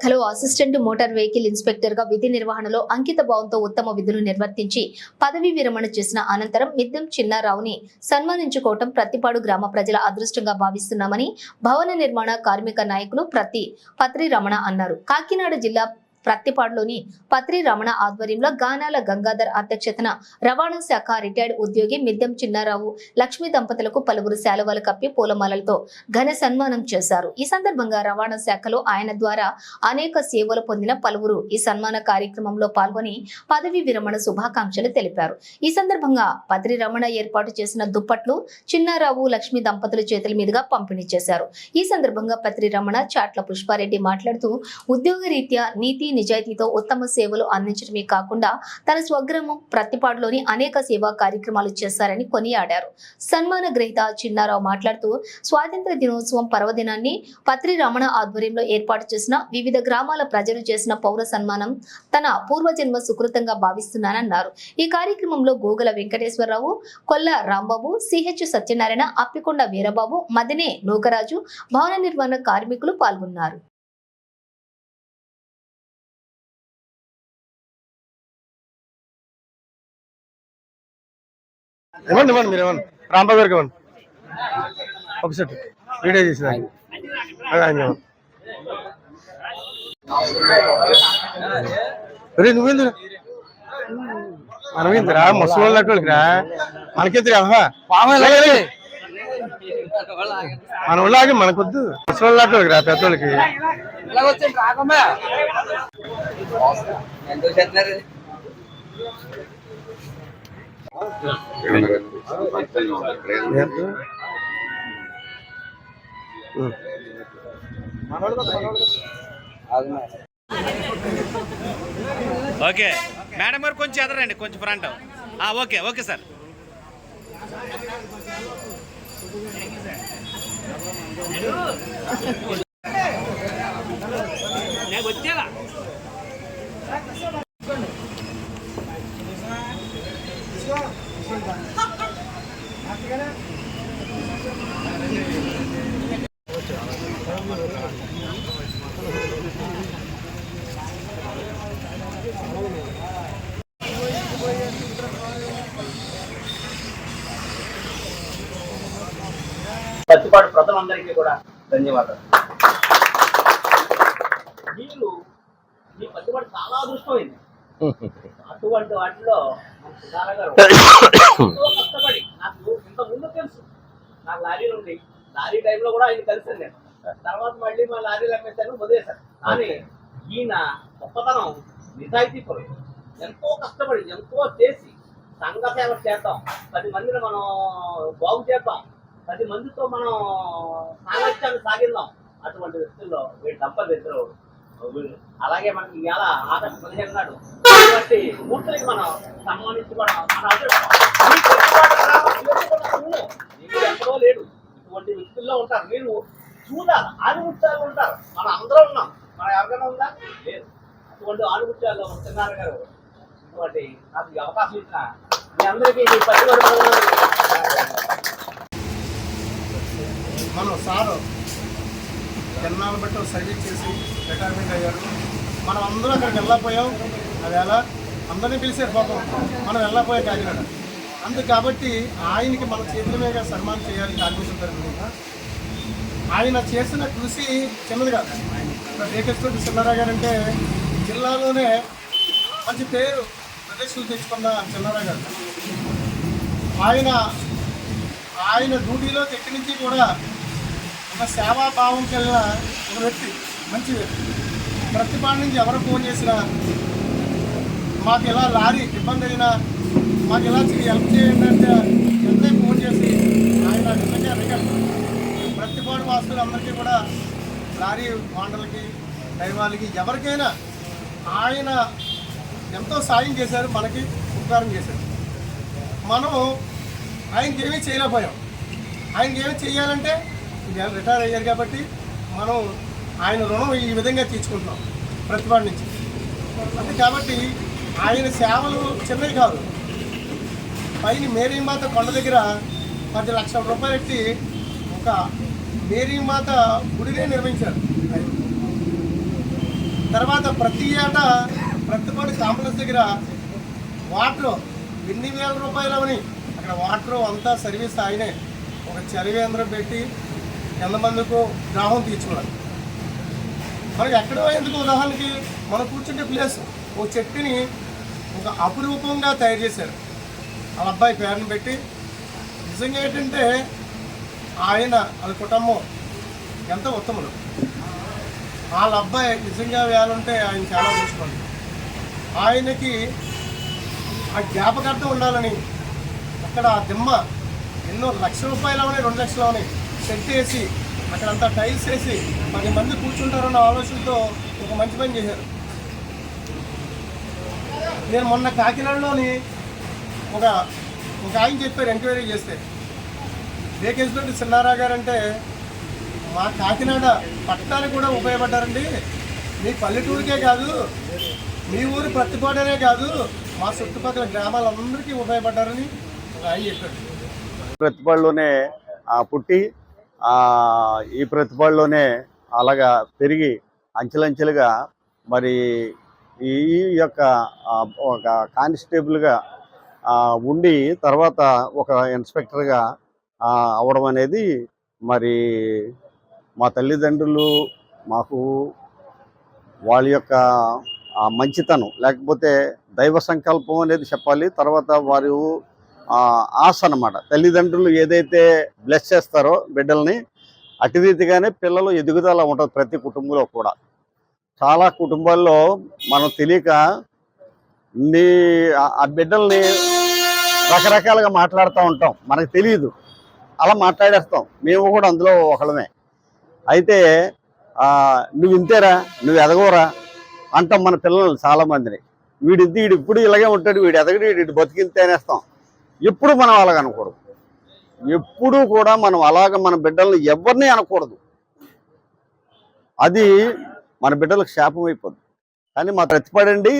శాఖలో assistant motor vehicle ఇన్స్పెక్టర్గా విధి నిర్వహణలో అంకిత భావంతో ఉత్తమ విధులు నిర్వర్తించి పదవీ విరమణ చేసిన అనంతరం మిద్దెం చిన్నారావుని సన్మానించుకోవటం ప్రతిపాడు గ్రామ ప్రజల అదృష్టంగా భావిస్తున్నామని భవన నిర్మాణ కార్మిక నాయకులు ప్రతి పత్రి రమణ అన్నారు. కాకినాడ జిల్లా ప్రత్తిపాడులోని పత్రి రమణ ఆధ్వర్యంలో గానాల గంగాధర్ అధ్యక్షతన రవాణా శాఖ రిటైర్డ్ ఉద్యోగి మిద్దెం చిన్నారావు లక్ష్మీ దంపతులకు పలువురు శాలువాలు కప్పి పూలమాలలతో ఘన సన్మానం చేశారు. ఈ సందర్భంగా రవాణా శాఖలో ఆయన ద్వారా అనేక సేవలు పొందిన పలువురు ఈ సన్మాన కార్యక్రమంలో పాల్గొని పదవి విరమణ శుభాకాంక్షలు తెలిపారు. ఈ సందర్భంగా పత్రి రమణ ఏర్పాటు చేసిన దుప్పట్లు చిన్నారావు లక్ష్మీ దంపతుల చేతుల మీదుగా పంపిణీ చేశారు. ఈ సందర్భంగా పత్రి రమణ చాట్ల పుష్పారెడ్డి మాట్లాడుతూ ఉద్యోగరీత్యా నీతి నిజాయితీతో ఉత్తమ సేవలు అందించడమే కాకుండా తన స్వగ్రామం ప్రతిపాడులోని అనేక సేవా కార్యక్రమాలు చేశారని కొనియాడారు. సన్మాన గ్రహీత చిన్నారావు మాట్లాడుతూ స్వాతంత్ర దినోత్సవం పర్వదినాన్ని పత్రి రమణ ఆధ్వర్యంలో ఏర్పాటు చేసిన వివిధ గ్రామాల ప్రజలు చేసిన పౌర సన్మానం తన పూర్వజన్మ సుకృతంగా భావిస్తున్నానన్నారు. ఈ కార్యక్రమంలో గోగుల వెంకటేశ్వరరావు కొల్ల రాంబాబు సిహెచ్ సత్యనారాయణ అప్పికొండ వీరబాబు మదినే నూకరాజు భవన నిర్మాణ కార్మికులు పాల్గొన్నారు. ఇవ్వండి ఇవ్వండి మీరు ఇవ్వండి. రాంబాబు గారికి ఇవ్వండి. ఒక సెట్. వీడియో చేసిన ఆయన ఇవ్వండి. ఒరేయ్ నువ్వేందు? మనమేందిరా? ముసలి నట్టురా మనకెందుకు అవ్వా. మన ఊళ్ళాగి మనకొద్దు. ముసలి నట్టుకి రా పెద్దోళ్ళకి. ఉం. ఓకే. మేడం గారు కొంచెం ఎదరండి కొంచెం ఫ్రంట్. Okay okay sir. వచ్చేలా. పత్తిపాటు ప్రజలందరికీ కూడా ధన్యవాదాలు. మీరు మీ పత్తిపాటు చాలా అదృష్టమైంది. అటువంటి వాటిలో కష్టపడి నాకు ఇంత ముందు తెలుసు. నాకు లారీలు ఉంది. లారీ టైంలో కూడా ఆయన కలిసాను నేను. తర్వాత మళ్ళీ మా లారీలు అమ్మేశాను వదిలేశాను. కానీ ఈయన గొప్పతనం నిజాయితీ పరుడు ఎంతో కష్టపడి ఎంతో చేసి సంఘ సేవ చేద్దాం. పది మందిని మనం బాగు చేద్దాం. పది మందితో మనం సామర్థ్యాన్ని సాగిద్దాం. అటువంటి వ్యక్తుల్లో వీళ్ళు దంపతి ఇద్దరు అలాగే మనకి ఇవాళ ఆగస్టు పదిహేను నాడు కాబట్టి మూర్తులకి మనం సన్మానించి మన ఎక్కడో లేడు. ఇటువంటి వ్యక్తుల్లో ఉంటారు. మీరు చూడాలి. ఆనుగుత్యాలు ఉంటారు. మనం అందరం ఉన్నాం. మన ఎవరికైనా ఉందా? లేదు. అటువంటి ఆనుగుత్యాల్లో ఉంటున్నారు గారు. ఇటువంటి నాకు అవకాశం ఇచ్చిన మీ అందరికీ పట్టుబడి మనం సారు ఎన్నాళ్ళు బట్టి సర్వీస్ చేసి రిటైర్మెంట్ అయ్యారు. మనం అందరూ అక్కడికి వెళ్ళకపోయాం. అవేళ అందరినీ పిలిచారు పాపం. మనం వెళ్ళకపోయాం కాకినాడ. అందు కాబట్టి ఆయనకి మన చేతుల మీద సన్మానం చేయాలి కార్మికుల తరఫున ఆయన చేసిన కృషి చిన్నది కాదు. రేకెస్టోటి చిన్నారావు గారు అంటే జిల్లాలోనే మంచి పేరు ప్రదర్శనలు తెచ్చుకున్న చిన్నారావు గారు. ఆయన ఆయన డ్యూటీలో ఎక్కడి నుంచి కూడా ఒక సేవాభావం కలిగిన ఒక వ్యక్తి మంచి వ్యక్తి. ప్రతిపాడు నుంచి ఎవరు ఫోన్ చేసినా మాకు ఇలా లారీ ఇబ్బంది అయినా మాకు ఇలా చే- హెల్ప్ చేయండి అంటే ఎంతే ఫోన్ చేసి ఆయన నిజంగా రికార్డ్ ప్రతిపాడు వాసులందరికీ కూడా లారీ వాండలకి దైవాలకి ఎవరికైనా ఆయన ఎంతో సాయం చేశారు మనకి ఉపకారం చేశారు. మనం ఆయనకి ఏమీ చేయలేకపోయాం. ఆయనకి ఏమి చేయాలంటే రిటైర్ అయ్యారు కాబట్టి మనం ఆయన రుణం ఈ విధంగా తీర్చుకుంటున్నాం ప్రతిపాడు నుంచి. అంతే కాబట్టి ఆయన సేవలు చిన్నవి కాదు. పైన మేరీమాత కొండ దగ్గర పది లక్షల రూపాయలు పెట్టి ఒక మేరీమాత గుడినే నిర్మించారు. ఆయన తర్వాత ప్రతి ఏటా ప్రతిపాటి కాంప్లెక్స్ దగ్గర వాటర్ ఎన్ని వేల రూపాయలు అవని. అక్కడ వాటర్ అంతా సర్వీస్ ఆయనే. ఒక చలివేంద్రం పెట్టి ఎంతమందికో దాహం తీర్చుకోవడానికి మనకి ఎక్కడో ఎందుకు ఉదాహరణకి మనం కూర్చుంటే ప్లేస్ ఓ చెట్టుని ఒక అపురూపంగా తయారు చేశారు. ఆ అబ్బాయి పేరును పెట్టి నిజంగా ఏంటంటే ఆయన వాళ్ళ కుటుంబం ఎంతో ఉత్తములు. వాళ్ళ అబ్బాయి నిజంగా వేయాలంటే ఆయన చాలా చూసుకోండి ఆయనకి ఆ జ్ఞాపకార్థం ఉండాలని అక్కడ ఆ దిమ్మ ఎన్నో లక్షల రూపాయలు అవని రెండు లక్షలు అవని సెట్ వేసి అక్కడంతా టైల్స్ వేసి పది మంది కూర్చుంటారన్న ఆలోచనతో ఒక మంచి పని చేశారు. నేను మొన్న కాకినాడలోని ఒక ఒక ఆయన చెప్పారు ఎంక్వైరీ చేస్తే. వేకేసినట్టు చిన్నారా గారు అంటే మా కాకినాడ పట్టణానికి కూడా ఉపయోగపడ్డారండి. మీ పల్లెటూరికే కాదు మీ ఊరు ప్రతిపాటనే కాదు మా చుట్టుపక్కల గ్రామాలందరికీ ఉపయోగపడ్డారని ఒక ఆయన చెప్పాడు ప్రతిపాడులోనే ఆ, పుట్టి ఈ ప్రతిభలోనే అలాగా పెరిగి అంచెలంచెలుగా మరి ఈ యొక్క ఒక కానిస్టేబుల్గా ఉండి తర్వాత ఒక ఇన్స్పెక్టర్గా అవడం అనేది మరి మా తల్లిదండ్రులు మాకు వాళ్ళ యొక్క మంచితనం లేకపోతే దైవ సంకల్పం అనేది చెప్పాలి. తర్వాత వారు ఆశ అన్నమాట. తల్లిదండ్రులు ఏదైతే బ్లెస్ చేస్తారో బిడ్డల్ని అటు రీతిగానే పిల్లలు ఎదుగుదల ఉంటుంది ప్రతి కుటుంబంలో కూడా. చాలా కుటుంబాల్లో మనం తెలియక నీ ఆ- బిడ్డల్ని రకరకాలుగా మాట్లాడుతూ ఉంటాం. మనకు తెలియదు. అలా మాట్లాడేస్తాం. మేము కూడా అందులో ఒకళ్ళమే. అయితే నువ్వు ఇంతేరా? నువ్వు ఎదగోరా అంటాం మన పిల్లలు చాలామందిని. వీడి వీడు ఇప్పుడు ఇలాగే ఉంటాడు. వీడు ఎదగడు వీడి బతికింతే అనేస్తాం. ఎప్పుడు మనం అలాగ అనకూడదు. ఎప్పుడూ కూడా మనం అలాగ మన బిడ్డల్ని ఎవరిని అనకూడదు. అది మన బిడ్డలకు శాపం అయిపోద్ది. కానీ మా ప్రతిపడండి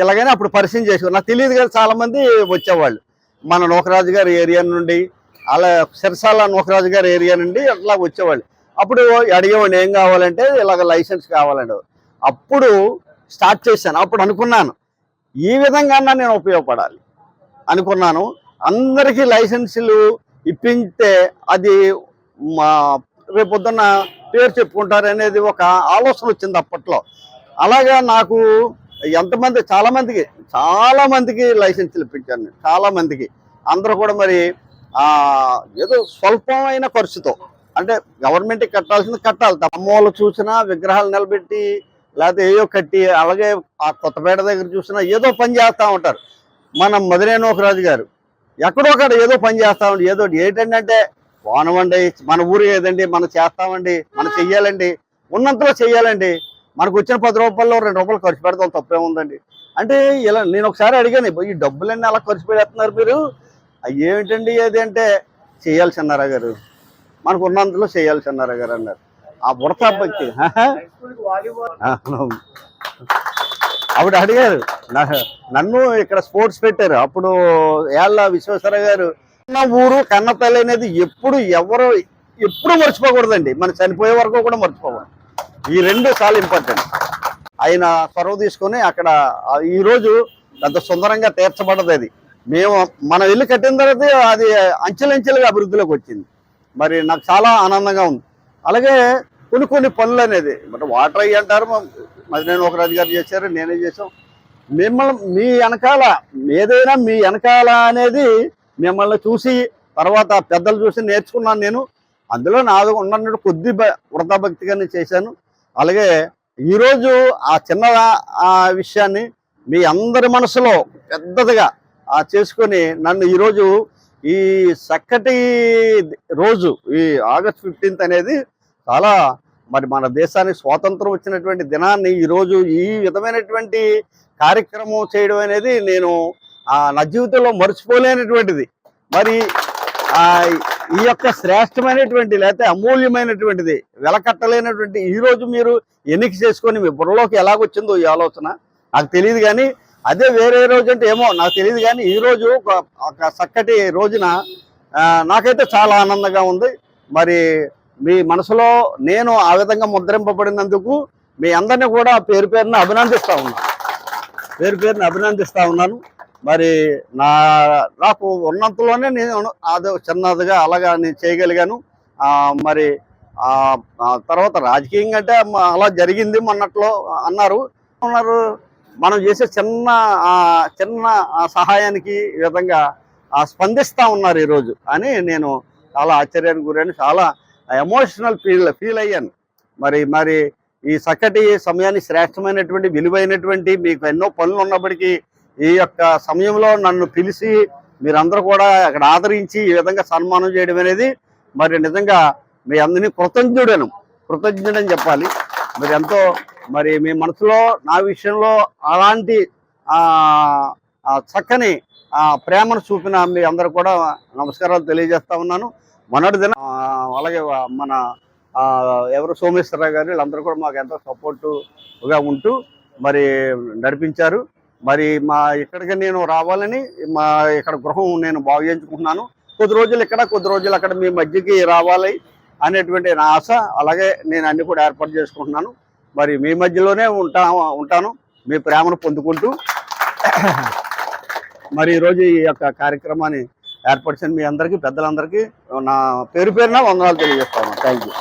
ఇలాగైనా అప్పుడు పరిచయం చేసేవారు నాకు తెలియదు కదా చాలామంది వచ్చేవాళ్ళు. మన నూకరాజు గారి ఏరియా నుండి అలా సిరసాల నూకరాజు గారి ఏరియా నుండి అట్లా వచ్చేవాళ్ళు. అప్పుడు అడిగేవాడిని ఏం కావాలంటే ఇలాగ లైసెన్స్ కావాలండి అప్పుడు స్టార్ట్ చేశాను. అప్పుడు అనుకున్నాను ఈ విధంగా నేను ఉపయోగపడాలి. అనుకున్నాను. అందరికీ లైసెన్సులు ఇప్పిస్తే అది మా రేపొద్దున్న పేరు చెప్పుకుంటారు అనేది ఒక ఆలోచన వచ్చింది అప్పట్లో. అలాగా నాకు ఎంతమంది చాలామందికి చాలామందికి లైసెన్సులు ఇప్పించాను నేను. చాలామందికి. అందరూ కూడా మరి ఏదో స్వల్పమైన ఖర్చుతో అంటే గవర్నమెంట్కి కట్టాల్సింది కట్టాలి. అమ్మోళ్ళు చూసినా విగ్రహాలు నిలబెట్టి లేకపోతే ఏయో కట్టి అలాగే ఆ కొత్తపేట దగ్గర చూసినా ఏదో పని చేస్తూ ఉంటారు. మన మధురేనోకరాజు గారు. ఎక్కడో అక్కడ ఏదో పని చేస్తామండి ఏదో. ఏంటంటే పోనవండి మన ఊరు ఏదండి మనం చేస్తామండి మనం చెయ్యాలండి ఉన్నంతలో చెయ్యాలండి. మనకు వచ్చిన పది రూపాయల్లో రెండు రూపాయలు ఖర్చు పెడతాం తప్పేముందండి అంటే ఇలా నేను ఒకసారి అడిగాను ఈ డబ్బులన్నీ అలా ఖర్చు పెడుతున్నారు మీరు? అవి ఏమిటండి ఏది అంటే? చేయాలి చిన్నారా గారు. మనకు ఉన్నంతలో చేయాలి చిన్నారా గారు అన్నారు. ఆ బుడత భక్తి ఆవిడ అడిగారు నన్ను ఇక్కడ స్పోర్ట్స్ పెట్టారు. అప్పుడు ఏళ్ళ విశ్వేశ్వర గారు నా ఊరు కన్నతల్లి అనేది ఎప్పుడు ఎవరు ఎప్పుడు మర్చిపోకూడదండి. మనం చనిపోయే వరకు కూడా మర్చిపోకూడదు. ఈ రెండు చాలా ఇంపార్టెంట్ ఆయన చొరవ తీసుకొని అక్కడ ఈరోజు అంత పెద్ద సుందరంగా తీర్చబడ్డది అది. మేము మనం ఇల్లు కట్టిన తర్వాత అది అంచెలంచెలుగా అభివృద్ధిలోకి వచ్చింది. మరి నాకు చాలా ఆనందంగా ఉంది. అలాగే కొన్ని కొన్ని పనులు అనేది మరి వాటర్ అయ్యి అంటారు మధ్యాహ్నం ఒక రాజు గారు చేశారు నేనే చేసాం మిమ్మల్ని మీ వెనకాల ఏదైనా మీ వెనకాల అనేది మిమ్మల్ని చూసి తర్వాత పెద్దలు చూసి నేర్చుకున్నాను నేను. అందులో నాది ఉన్నట్టు కొద్ది భ- చేశాను. అలాగే ఈరోజు ఆ చిన్న ఆ విషయాన్ని మీ అందరి మనసులో పెద్దదిగా ఆ చేసుకొని నన్ను ఈరోజు ఈ చక్కటి రోజు ఈ ఆగస్ట్ ఫిఫ్టీన్త్ అనేది చాలా మరి మన దేశానికి స్వాతంత్రం వచ్చినటువంటి దినాన్ని ఈరోజు ఈ విధమైనటువంటి కార్యక్రమం చేయడం అనేది నేను ఆ, నా జీవితంలో మర్చిపోలేనటువంటిది. మరి ఈ యొక్క శ్రేష్టమైనటువంటి లేకపోతే అమూల్యమైనటువంటిది వెలకట్టలేనటువంటి ఈరోజు మీరు ఎన్నిక చేసుకొని మీ బుర్రలోకి ఎలాగొచ్చిందో ఈ ఆలోచన నాకు తెలియదు కానీ అదే వేరే రోజు అంటే ఏమో నాకు తెలియదు కానీ ఈ రోజు ఒక ఒక చక్కటి రోజున నాకైతే చాలా ఆనందంగా ఉంది. మరి మీ మనసులో నేను ఆ విధంగా ముద్రింపబడినందుకు మీ అందరినీ కూడా పేరు పేరున అభినందిస్తా ఉన్నాను పేరు పేరుని అభినందిస్తా ఉన్నాను. మరి నా నాకు ఉన్నంతలోనే నేను అదే చిన్నదిగా అలాగా నేను చేయగలిగాను. మరి తర్వాత రాజకీయంగా అంటే అలా జరిగింది మొన్నట్లో అన్నారు. ఉన్నారు. మనం చేసే చిన్న చిన్న సహాయానికి ఈ విధంగా స్పందిస్తూ ఉన్నారు ఈరోజు అని నేను చాలా ఆశ్చర్యానికి గురైన చాలా ఎమోషనల్ ఫీల్ ఫీల్ అయ్యాను. మరి మరి ఈ చక్కటి సమయాన్ని శ్రేష్టమైనటువంటి విలువైనటువంటి మీకు ఎన్నో పనులు ఉన్నప్పటికీ ఈ యొక్క సమయంలో నన్ను పిలిచి మీరందరూ కూడా అక్కడ ఆదరించి ఈ విధంగా సన్మానం చేయడం అనేది మరి నిజంగా మీ అందరినీ కృతజ్ఞుడను కృతజ్ఞుడని చెప్పాలి. మరి ఎంతో మరి మీ మనసులో నా విషయంలో అలాంటి చక్కని ప్రేమను చూపిన మీ అందరూ కూడా నమస్కారాలు తెలియజేస్తా ఉన్నాను. మొన్నటి దిన అలాగే మన ఎవరు సోమేశ్వరరావు గారు వీళ్ళందరూ కూడా మాకు ఎంతో సపోర్టుగా ఉంటూ మరి నడిపించారు. మరి మా ఇక్కడికి నేను రావాలని మా ఇక్కడ గృహం నేను బాగు చేయించుకుంటున్నాను. కొద్ది రోజులు ఇక్కడ కొద్ది రోజులు అక్కడ మీ మధ్యకి రావాలి అనేటువంటి నా ఆశ. అలాగే నేను అన్ని కూడా ఏర్పాటు చేసుకుంటున్నాను. మరి మీ మధ్యలోనే ఉంటా ఉంటాను. మీ ప్రేమను పొందుకుంటూ మరి ఈరోజు ఈ యొక్క కార్యక్రమాన్ని ఏర్పరిచిన మీ అందరికీ పెద్దలందరికీ నా పేరు పేరున వందనాలు తెలియజేస్తాను. Thank you